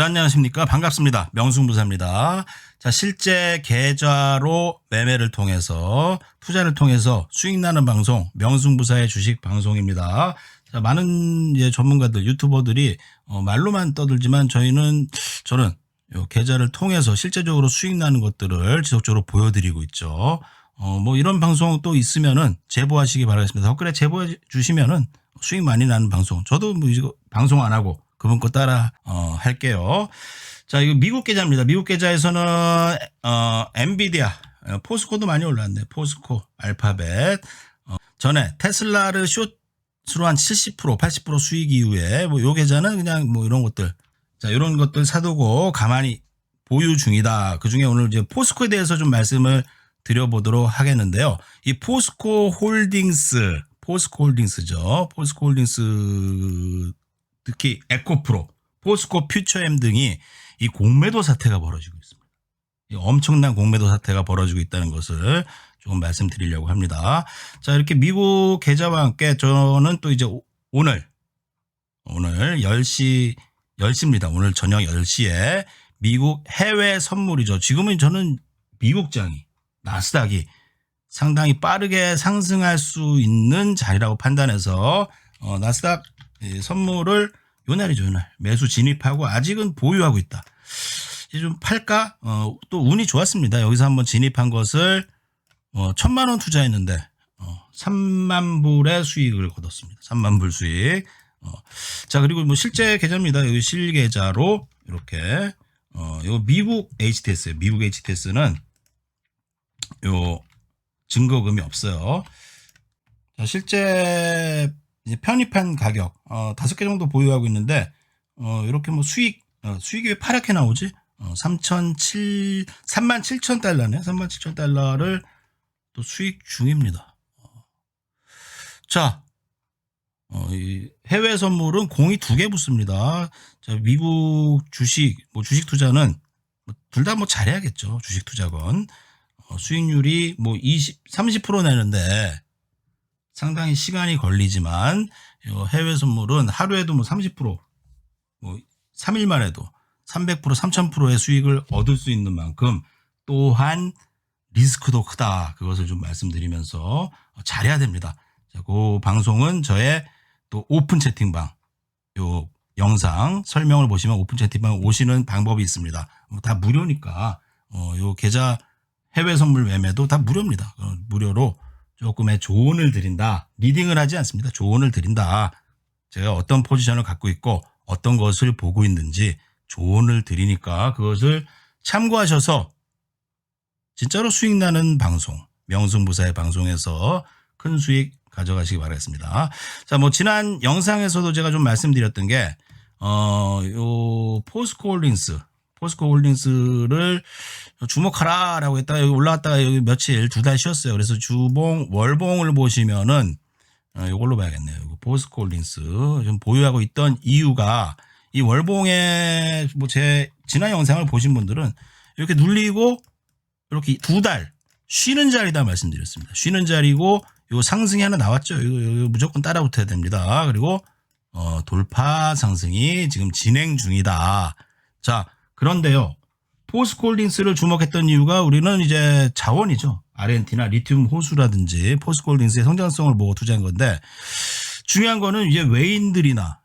자, 안녕하십니까. 반갑습니다. 명승부사입니다. 자, 실제 계좌로 매매를 통해서 투자를 통해서 수익 나는 방송, 명승부사의 주식 방송입니다. 자, 많은 이제 전문가들, 유튜버들이 어, 말로만 떠들지만 저희는, 저는 요 계좌를 통해서 실제적으로 수익 나는 것들을 지속적으로 보여드리고 있죠. 어, 뭐 이런 방송 또 있으면은 제보하시기 바라겠습니다. 댓글에 제보해 주시면은 수익 많이 나는 방송. 저도 뭐 이거 방송 안 하고 그분 거 따라 어, 할게요. 자, 이거 미국 계좌입니다. 미국 계좌에서는 어, 엔비디아, 어, 포스코도 많이 올랐네. 포스코, 알파벳. 어, 전에 테슬라를 숏으로 한 70%, 80% 수익 이후에 뭐 요 계좌는 그냥 뭐 이런 것들. 자, 이런 것들 사두고 가만히 보유 중이다. 그 중에 오늘 이제 포스코에 대해서 좀 말씀을 드려보도록 하겠는데요. 이 포스코 홀딩스, 포스코 홀딩스죠. 포스코 홀딩스 특히 에코프로, 포스코 퓨처엠 등이 이 공매도 사태가 벌어지고 있습니다. 이 엄청난 공매도 사태가 벌어지고 있다는 것을 조금 말씀드리려고 합니다. 자, 이렇게 미국 계좌와 함께 저는 또 이제 오- 오늘, 오늘 10시, 10시입니다. 오늘 저녁 10시에 미국 해외 선물이죠. 지금은 저는 미국장이, 나스닥이 상당히 빠르게 상승할 수 있는 자리라고 판단해서 어, 나스닥 이 선물을 요 날이죠, 요 날. 매수 진입하고 아직은 보유하고 있다. 이제 좀 팔까? 어, 또 운이 좋았습니다. 여기서 한번 진입한 것을 어, 천만 원 투자했는데 어, 3만 불의 수익을 거뒀습니다. 3만 불 수익. 어, 자 그리고 뭐 실제 계좌입니다. 여기 실계좌로 이렇게 어, 요 미국 HTS, 미국 HTS는 요 증거금이 없어요. 자, 실제 이제 편입한 가격 어, 다섯 개 정도 보유하고 있는데 어, 이렇게 뭐 수익 어, 수익이 왜 파랗게 나오지? 어, 3,007 3만 7천 달러네. 3만 7천 달러를 또 수익 중입니다. 어. 자, 어, 이 해외 선물은 공이 두 개 붙습니다. 자, 미국 주식, 뭐 주식 투자는 둘 다 뭐 잘해야겠죠. 주식 투자건. 어, 수익률이 뭐 20, 30% 내는데 상당히 시간이 걸리지만 요 해외 선물은 하루에도 뭐 30%, 뭐 3일만 해도 300%, 3000%의 수익을 얻을 수 있는 만큼 또한 리스크도 크다. 그것을 좀 말씀드리면서 잘해야 됩니다. 자, 그 방송은 저의 또 오픈 채팅방 요 영상 설명을 보시면 오픈 채팅방 오시는 방법이 있습니다. 뭐다 무료니까 어, 요 계좌 해외 선물 매매도 다 무료입니다. 어, 무료로 조금의 조언을 드린다. 리딩을 하지 않습니다. 조언을 드린다. 제가 어떤 포지션을 갖고 있고 어떤 것을 보고 있는지 조언을 드리니까 그것을 참고하셔서 진짜로 수익 나는 방송, 명승부사의 방송에서 큰 수익 가져가시기 바라겠습니다. 자, 뭐 지난 영상에서도 제가 좀 말씀드렸던 게 어, 요 포스코 홀딩스, 포스코 홀딩스를 주목하라라고 했다가 여기 올라갔다가 여기 며칠 두 달 쉬었어요. 그래서 주봉, 월봉을 보시면은 어, 이걸로 봐야겠네요. 이거 포스코 홀딩스 좀 보유하고 있던 이유가 이 월봉에 뭐제 지난 영상을 보신 분들은 이렇게 눌리고 이렇게 두 달 쉬는 자리다 말씀드렸습니다. 쉬는 자리고 요 상승이 하나 나왔죠. 이거, 이거 무조건 따라붙어야 됩니다. 그리고 어, 돌파 상승이 지금 진행 중이다. 자, 그런데요. 포스콜딩스를 주목했던 이유가 우리는 이제 자원이죠. 아르헨티나 리튬 호수라든지 포스콜딩스의 성장성을 보고 투자한 건데 중요한 거는 이제 외인들이나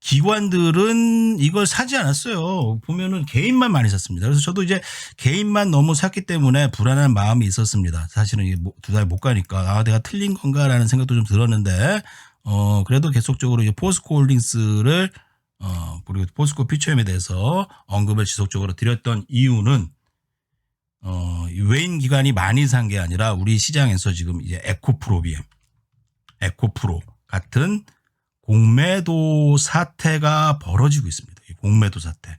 기관들은 이걸 사지 않았어요. 보면은 개인만 많이 샀습니다. 그래서 저도 이제 개인만 너무 샀기 때문에 불안한 마음이 있었습니다. 사실은 두 달 못 가니까 아 내가 틀린 건가라는 생각도 좀 들었는데 어 그래도 계속적으로 이제 포스코 홀딩스를 어 그리고 포스코 퓨처엠에 대해서 언급을 지속적으로 드렸던 이유는 어, 이 외인 기관이 많이 산 게 아니라 우리 시장에서 지금 이제 에코프로비엠, 에코프로 같은 공매도 사태가 벌어지고 있습니다. 이 공매도 사태.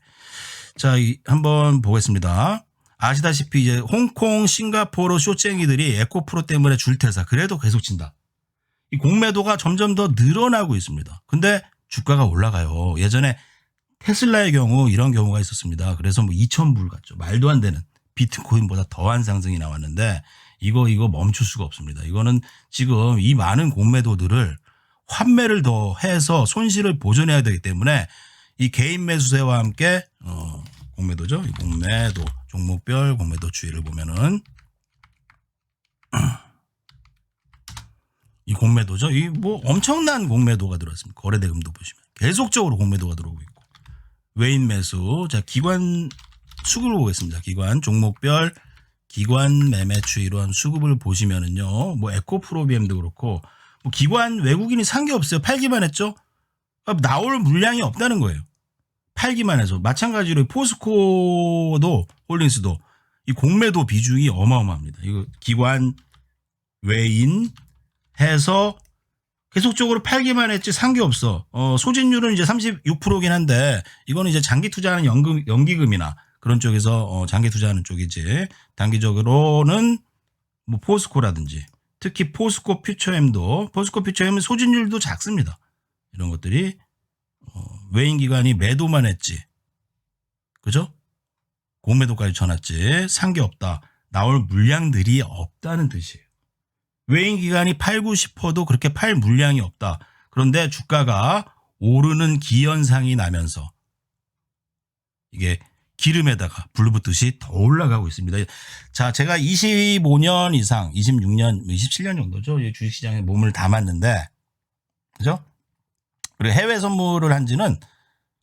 자, 이 한번 보겠습니다. 아시다시피 이제 홍콩, 싱가포르 쇼쟁이들이 에코프로 때문에 줄태사 그래도 계속 친다. 이 공매도가 점점 더 늘어나고 있습니다. 근데 주가가 올라가요. 예전에 테슬라의 경우 이런 경우가 있었습니다. 그래서 뭐 2,000불 같죠. 말도 안 되는 비트코인보다 더한 상승이 나왔는데 이거 이거 멈출 수가 없습니다. 이거는 지금 이 많은 공매도들을 환매를 더 해서 손실을 보존해야 되기 때문에 이 개인 매수세와 함께 어, 공매도죠. 이 공매도 종목별 공매도 추이를 보면은 이 공매도죠. 이 뭐 엄청난 공매도가 들어왔습니다. 거래 대금도 보시면 계속적으로 공매도가 들어오고 있고 외인 매수 자 기관 수급을 보겠습니다. 기관 종목별 기관 매매 추이로 한 수급을 보시면은요. 뭐 에코프로비엠도 그렇고 뭐 기관 외국인이 산 게 없어요. 팔기만 했죠. 그러니까 나올 물량이 없다는 거예요. 팔기만 해서 마찬가지로 포스코도 홀딩스도 이 공매도 비중이 어마어마합니다. 이거 기관 외인 해서 계속적으로 팔기만 했지 산 게 없어. 어, 소진율은 이제 36%긴 한데 이거는 이제 장기 투자하는 연금 연기금이나 그런 쪽에서 어, 장기 투자하는 쪽이지. 단기적으로는 뭐 포스코라든지 특히 포스코 퓨처엠도 포스코 퓨처엠은 소진율도 작습니다. 이런 것들이 어, 외인 기관이 매도만 했지. 그죠? 공매도까지 쳐놨지. 산 게 없다. 나올 물량들이 없다는 뜻이에요. 외인 기관이 팔고 싶어도 그렇게 팔 물량이 없다. 그런데 주가가 오르는 기현상이 나면서 이게 기름에다가 불 붙듯이 더 올라가고 있습니다. 자, 제가 25년 이상, 26년, 27년 정도죠. 이 주식시장에 몸을 담았는데, 그죠? 그리고 해외 선물을 한 지는,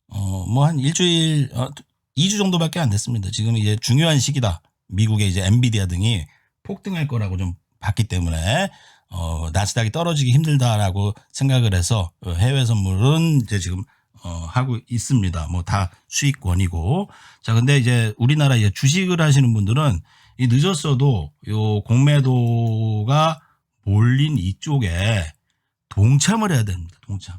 어, 뭐 한 일주일, 어, 2주 정도밖에 안 됐습니다. 지금 이제 중요한 시기다. 미국의 이제 엔비디아 등이 폭등할 거라고 좀 봤기 때문에, 어, 나스닥이 떨어지기 힘들다라고 생각을 해서 어, 해외 선물은 이제 지금 어, 하고 있습니다. 뭐 다 수익권이고. 자, 근데 이제 우리나라 이제 주식을 하시는 분들은 이 늦었어도 요 공매도가 몰린 이쪽에 동참을 해야 됩니다. 동참.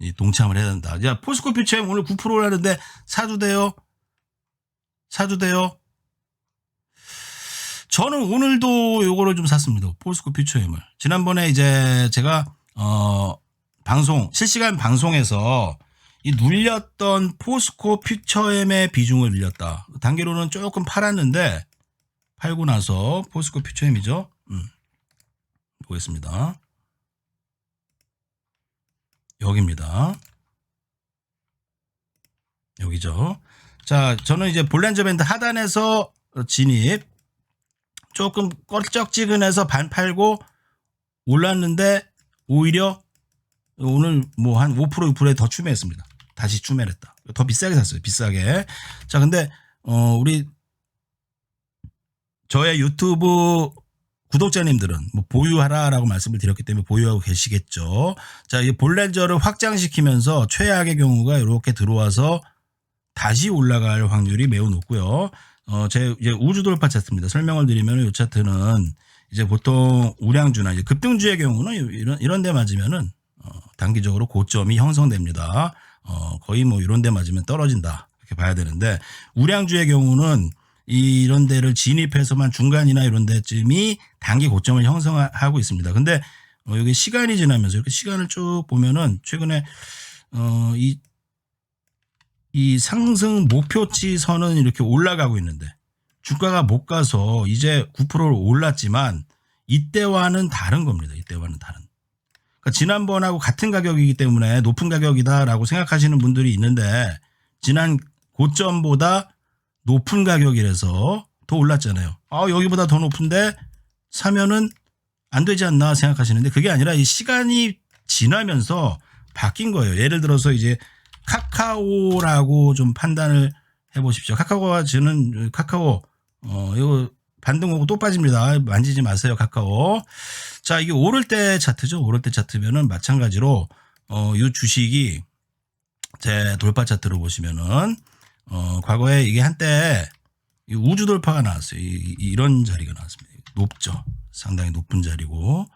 이 동참을 해야 된다. 자, 포스코 퓨처엠 오늘 9%를 하는데 사도 돼요? 사도 돼요? 저는 오늘도 요거를 좀 샀습니다. 포스코 퓨처엠을. 지난번에 이제 제가 어 방송 실시간 방송에서 이 눌렸던 포스코 퓨처엠의 비중을 늘렸다. 단계로는 조금 팔았는데 팔고 나서 포스코 퓨처엠이죠. 음. 보겠습니다. 여기입니다. 여기죠. 자, 저는 이제 볼렌저 밴드 하단에서 진입 조금 껄쩍지근해서 반 팔고 올랐는데 오히려 오늘 뭐 한 5% 6%에 더 추매했습니다. 다시 추매를 했다. 더 비싸게 샀어요. 비싸게. 자, 근데 어 우리 저의 유튜브 구독자님들은 뭐 보유하라라고 말씀을 드렸기 때문에 보유하고 계시겠죠. 자, 이 볼렌저를 확장시키면서 최악의 경우가 이렇게 들어와서 다시 올라갈 확률이 매우 높고요. 어, 제 이제 우주 돌파 차트입니다. 설명을 드리면 이 차트는 이제 보통 우량주나 이제 급등주의 경우는 이런 이런 데 맞으면은 어, 단기적으로 고점이 형성됩니다. 어, 거의 뭐 이런 데 맞으면 떨어진다. 이렇게 봐야 되는데 우량주의 경우는 이 이런 데를 진입해서만 중간이나 이런 데쯤이 단기 고점을 형성하고 있습니다. 근데 어, 여기 시간이 지나면서 이렇게 시간을 쭉 보면은 최근에 어, 이, 이 상승 목표치 선은 이렇게 올라가고 있는데 주가가 못 가서 이제 9%를 올랐지만 이때와는 다른 겁니다. 이때와는 다른. 그러니까 지난번하고 같은 가격이기 때문에 높은 가격이다라고 생각하시는 분들이 있는데 지난 고점보다 높은 가격이라서 더 올랐잖아요. 아, 여기보다 더 높은데 사면은 안 되지 않나 생각하시는데 그게 아니라 이 시간이 지나면서 바뀐 거예요. 예를 들어서 이제 카카오라고 좀 판단을 해 보십시오. 카카오가 저는 카카오 어 이거 반등 오고 또 빠집니다. 만지지 마세요, 카카오. 자, 이게 오를 때 차트죠. 오를 때 차트면은 마찬가지로 어이 주식이 제 돌파 차트로 보시면은 어 과거에 이게 한때 이 우주 돌파가 나왔어요. 이, 이- 이런 자리가 나왔습니다. 높죠. 상당히 높은 자리고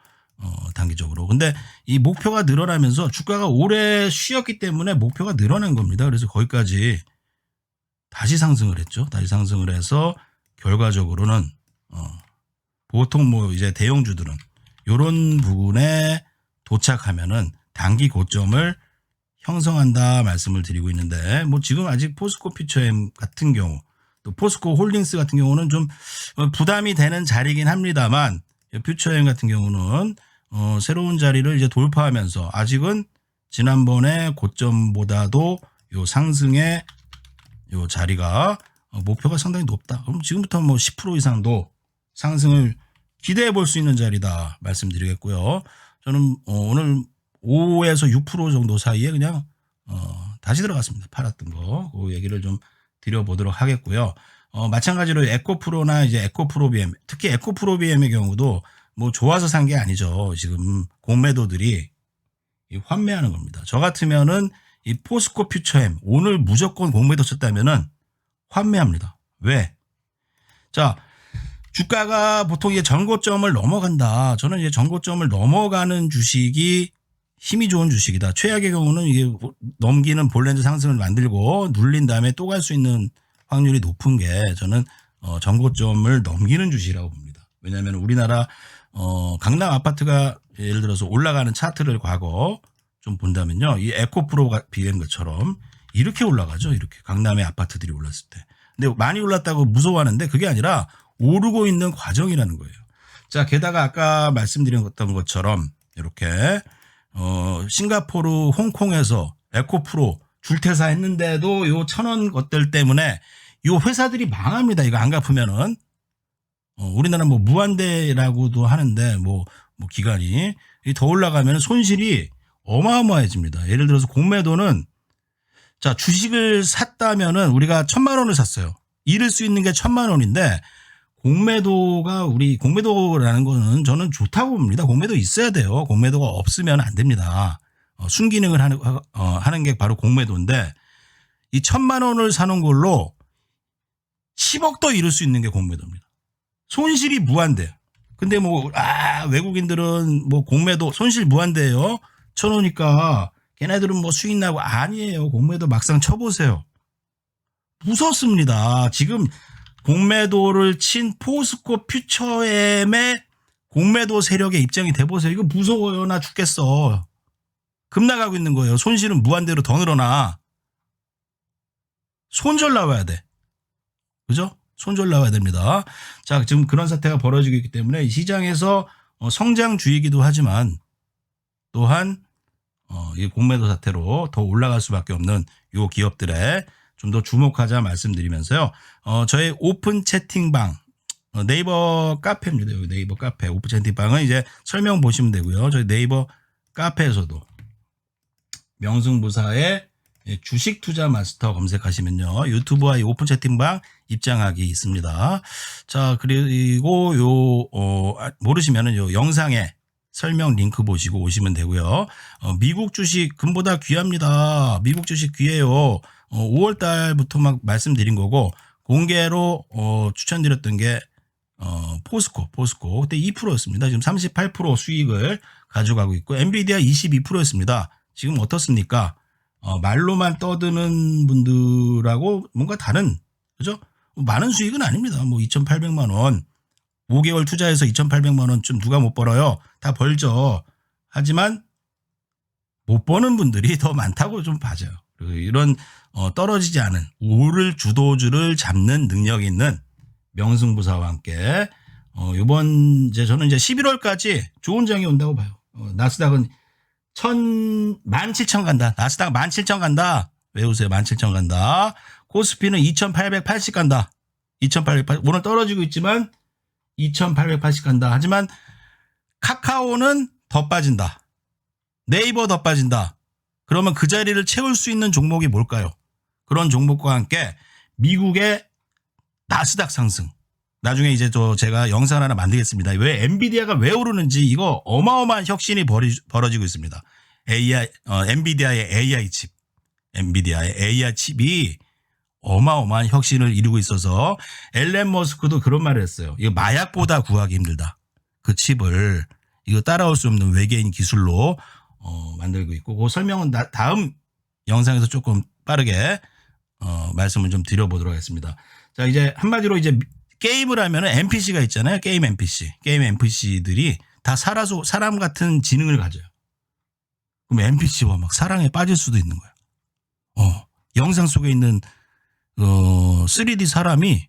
어, 단기적으로. 근데 이 목표가 늘어나면서 주가가 오래 쉬었기 때문에 목표가 늘어난 겁니다. 그래서 거기까지 다시 상승을 했죠. 다시 상승을 해서 결과적으로는 어, 보통 뭐 이제 대형주들은 이런 부분에 도착하면은 단기 고점을 형성한다 말씀을 드리고 있는데 뭐 지금 아직 포스코 퓨처엠 같은 경우 또 포스코 홀딩스 같은 경우는 좀 어, 부담이 되는 자리긴 합니다만 퓨처엠 같은 경우는 어, 새로운 자리를 이제 돌파하면서 아직은 지난번에 고점보다도 요 상승의 요 자리가 어, 목표가 상당히 높다. 그럼 지금부터 뭐 10% 이상도 상승을 기대해 볼 수 있는 자리다 말씀드리겠고요. 저는 어, 오늘 5에서 6% 정도 사이에 그냥 어, 다시 들어갔습니다. 팔았던 거. 그 얘기를 좀 드려보도록 하겠고요. 어, 마찬가지로 에코프로나 이제 에코프로비엠, 특히 에코프로비엠의 경우도 뭐 좋아서 산 게 아니죠. 지금 공매도들이 이 환매하는 겁니다. 저 같으면은 이 포스코 퓨처엠 오늘 무조건 공매도 쳤다면은 환매합니다. 왜? 자, 주가가 보통 이제 전고점을 넘어간다. 저는 이제 전고점을 넘어가는 주식이 힘이 좋은 주식이다. 최악의 경우는 이게 넘기는 볼렌드 상승을 만들고 눌린 다음에 또 갈 수 있는 확률이 높은 게 저는 어, 전고점을 넘기는 주식이라고 봅니다. 왜냐하면 우리나라 어, 강남 아파트가 예를 들어서 올라가는 차트를 과거 좀 본다면요. 이 에코프로가 비한 것처럼 이렇게 올라가죠. 이렇게 강남의 아파트들이 올랐을 때. 근데 많이 올랐다고 무서워하는데 그게 아니라 오르고 있는 과정이라는 거예요. 자, 게다가 아까 말씀드렸던 것처럼 이렇게 어, 싱가포르, 홍콩에서 에코프로 줄퇴사 했는데도 요 천원 것들 때문에 요 회사들이 망합니다. 이거 안 갚으면은. 어, 우리나라 뭐 무한대라고도 하는데 뭐, 뭐 기간이 이더 올라가면 손실이 어마어마해집니다. 예를 들어서 공매도는 자, 주식을 샀다면은 우리가 천만 원을 샀어요. 잃을 수 있는 게 천만 원인데 공매도가 우리 공매도라는 거는 저는 좋다고 봅니다. 공매도 있어야 돼요. 공매도가 없으면 안 됩니다. 어, 순기능을 하는, 어, 하는 게 바로 공매도인데 이 천만 원을 사는 걸로 10억도 잃을 수 있는 게 공매도입니다. 손실이 무한대요. 근데 뭐, 아, 외국인들은 뭐 공매도 손실 무한대예요. 쳐놓으니까 걔네들은 뭐 수익 나고 아니에요. 공매도 막상 쳐보세요. 무섭습니다. 지금 공매도를 친 포스코 퓨처엠의 공매도 세력의 입장이 돼보세요. 이거 무서워요. 나 죽겠어. 급 나가고 있는 거예요. 손실은 무한대로 더 늘어나. 손절 나와야 돼. 그죠? 손절 나와야 됩니다. 자, 지금 그런 사태가 벌어지고 있기 때문에 이 시장에서 어, 성장주이기도 하지만 또한 어, 이 공매도 사태로 더 올라갈 수밖에 없는 요 기업들에 좀더 주목하자 말씀드리면서요. 어, 저희 오픈 채팅방 어, 네이버 카페입니다. 여기 네이버 카페 오픈 채팅방은 이제 설명 보시면 되고요. 저희 네이버 카페에서도 명승부사의 예, 주식 투자 마스터 검색하시면요. 유튜브와 이 오픈 채팅방 입장하기 있습니다. 자, 그리고 요, 어, 아, 모르시면은 요 영상에 설명 링크 보시고 오시면 되고요. 어, 미국 주식 금보다 귀합니다. 미국 주식 귀해요. 어, 5월 달부터 막 말씀드린 거고 공개로 어, 추천드렸던 게 어, 포스코, 포스코 그때 2%였습니다. 지금 38% 수익을 가져가고 있고 엔비디아 22%였습니다. 지금 어떻습니까? 어, 말로만 떠드는 분들하고 뭔가 다른 그죠? 많은 수익은 아닙니다. 뭐 2,800만 원 5개월 투자해서 2,800만 원쯤 누가 못 벌어요? 다 벌죠. 하지만 못 버는 분들이 더 많다고 좀. 그리고 이런 어, 떨어지지 않은 오를 주도주를 잡는 능력 있는 명승부사와 함께 어, 이번 이제 저는 이제 11월까지 좋은 장이 온다고 봐요. 어, 나스닥은 천, 만 칠천 간다. 나스닥 만 칠천 간다. 외우세요. 만 칠천 간다. 코스피는 2,880 간다. 2,880. 오늘 떨어지고 있지만 2,880 간다. 하지만 카카오는 더 빠진다. 네이버 더 빠진다. 그러면 그 자리를 채울 수 있는 종목이 뭘까요? 그런 종목과 함께 미국의 나스닥 상승. 나중에 이제 저 제가 영상 하나 만들겠습니다. 왜 엔비디아가 왜 오르는지 이거 어마어마한 혁신이 벌이, 벌어지고 있습니다. AI, 어, 엔비디아의 AI 칩, 엔비디아의 AI 칩이 어마어마한 혁신을 이루고 있어서 엘렌 머스크도 그런 말을 했어요. 이거 마약보다 구하기 힘들다. 그 칩을 이거 따라올 수 없는 외계인 기술로 어, 만들고 있고 그 설명은 나- 다음 영상에서 조금 빠르게 어, 말씀을 좀 드려보도록 하겠습니다. 자 이제 한마디로 이제 게임을 하면 은 NPC가 있잖아요. 게임 NPC. 게임 NPC들이 다 살아서 사람 같은 지능을 가져요. 그럼 NPC와 막 사랑에 빠질 수도 있는 거야. 어, 영상 속에 있는 어, 3D 사람이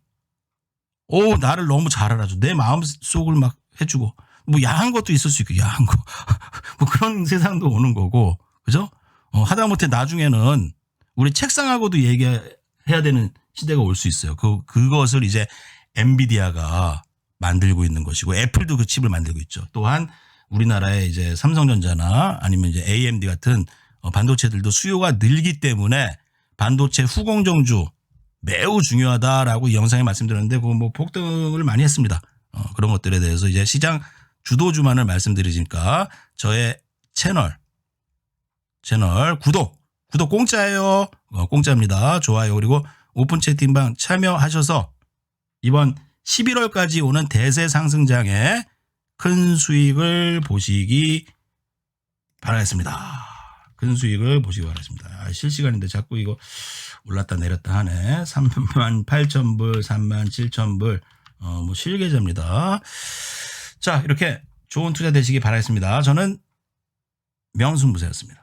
오 나를 너무 잘 알아줘. 내 마음 속을 막 해주고 뭐 야한 것도 있을 수 있고 야한 거. 뭐 그런 세상도 오는 거고 그죠? 어, 하다못해 나중에는 우리 책상하고도 얘기해야 되는 시대가 올 수 있어요. 그 그것을 이제 엔비디아가 만들고 있는 것이고 애플도 그 칩을 만들고 있죠. 또한 우리나라의 이제 삼성전자나 아니면 이제 AMD 같은 어, 반도체들도 수요가 늘기 때문에 반도체 후공정주 매우 중요하다라고 이 영상에 말씀드렸는데 그거 뭐 폭등을 많이 했습니다. 어, 그런 것들에 대해서 이제 시장 주도주만을 말씀드리니까 저의 채널 채널 구독 구독 공짜예요. 어, 공짜입니다. 좋아요 그리고 오픈 채팅방 참여하셔서 이번 11월까지 오는 대세 상승장에 큰 수익을 보시기 바라겠습니다. 큰 수익을 보시기 바라겠습니다. 아, 실시간인데 자꾸 이거 올랐다 내렸다 하네. 3만 8천 불, 3만 7천 불, 어, 뭐 실계좌입니다. 자, 이렇게 좋은 투자 되시기 바라겠습니다. 저는 명순부사였습니다.